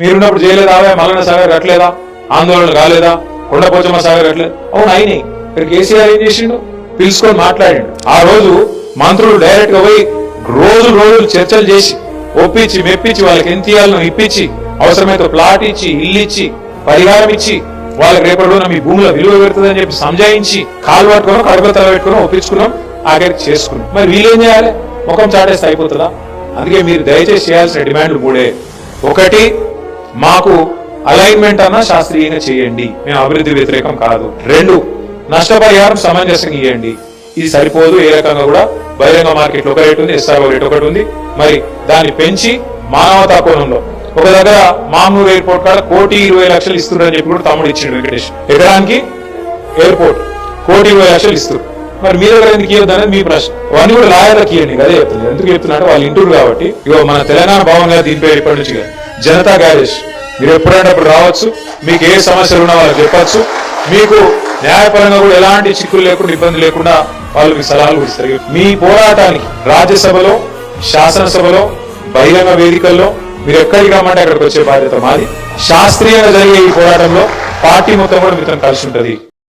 మీరున్నప్పుడు చేయలేదా మల్లన్న సాగర్ కట్టలేదా? ఆందోళన కాలేదా? కొండపోచమ్మ సాగర్ కట్టలేదు? అవును అయినాయి. ఇక్కడ కేసీఆర్ ఏం చేసిండు? పిలుచుకొని మాట్లాడిండు. ఆ రోజు మంత్రులు డైరెక్ట్గా పోయి రోజు రోజులు చర్చలు చేసి ఒప్పించి మెప్పించి వాళ్ళకి ఎంత ఇయ్యాలనో ఇప్పించి అవసరమైతే ప్లాట్ ఇచ్చి ఇల్లు ఇచ్చి పరిహారం ఇచ్చి వాళ్ళకి రేపటి రోజున మీ భూమిలో విలువ పెడుతుందని చెప్పి సంజాయించి కాలు పట్టుకున్నాం కడుపు తల పెట్టుకున్నాం ఒప్పించుకున్నాం ఆఖరికి చేసుకున్నాం. మరి వీళ్ళేం చేయాలి? ముఖం చాటేస్తే అయిపోతుందా? అందుకే మీరు దయచేసి చేయాల్సిన డిమాండ్లు మూడే. ఒకటి మాకు అలైన్మెంట్ అన్న శాస్త్రీయంగా చేయండి. మేము అభివృద్ధి వ్యతిరేకం కాదు. రెండు నష్టపరిహారం సమంజసంగా ఇవ్వండి ఇది సరిపోదు. ఏ రకంగా కూడా? బహిరంగ మార్కెట్ ఒక రేటు ఉంది ఎస్ఆర్ఓ రేట్ ఒకటి ఉంది. మరి దాన్ని పెంచి మానవతా కోణంలో ఒక దగ్గర మామూలు ఎయిర్పోర్ట్ కాడ కోటి ఇరవై లక్షలు ఇస్తున్నారని చెప్పి కూడా తమ్ముడు ఇచ్చిండు వెంకటేష్. ఎకరానికి ఎయిర్పోర్ట్ కోటి ఇరవై లక్షలు ఇస్తారు మరి మీ దగ్గర ఎందుకు ఇవ్వద్దు అనేది మీ ప్రశ్న. అవన్నీ కూడా లాయర్లకు ఇవ్వండి అదే చెప్తుంది. ఎందుకు చెప్తున్నట్టు వాళ్ళు ఇంటూరు కాబట్టి ఇగో మన తెలంగాణ భవన్ గారు దీని పేరు ఇప్పటి నుంచి జనతా గ్యారేజ్. మీరు ఎప్పుడంటే అప్పుడు రావచ్చు మీకు ఏ సమస్యలు ఉన్నా వాళ్ళకి చెప్పచ్చు. మీకు న్యాయపరంగా కూడా ఎలాంటి చిక్కులు లేకుండా ఇబ్బంది లేకుండా వాళ్ళు మీకు సలహాలు ఇస్తారు. మీ పోరాటానికి రాజ్యసభలో శాసనసభలో బహిరంగ వేదికల్లో మీరు ఎక్కడికి రమ్మంటే అక్కడికి వచ్చే బాధ్యత మాది. శాస్త్రీయంగా జరిగే ఈ పోరాటంలో పార్టీ మొత్తం కూడా మీతో కలిసి ఉంటుంది.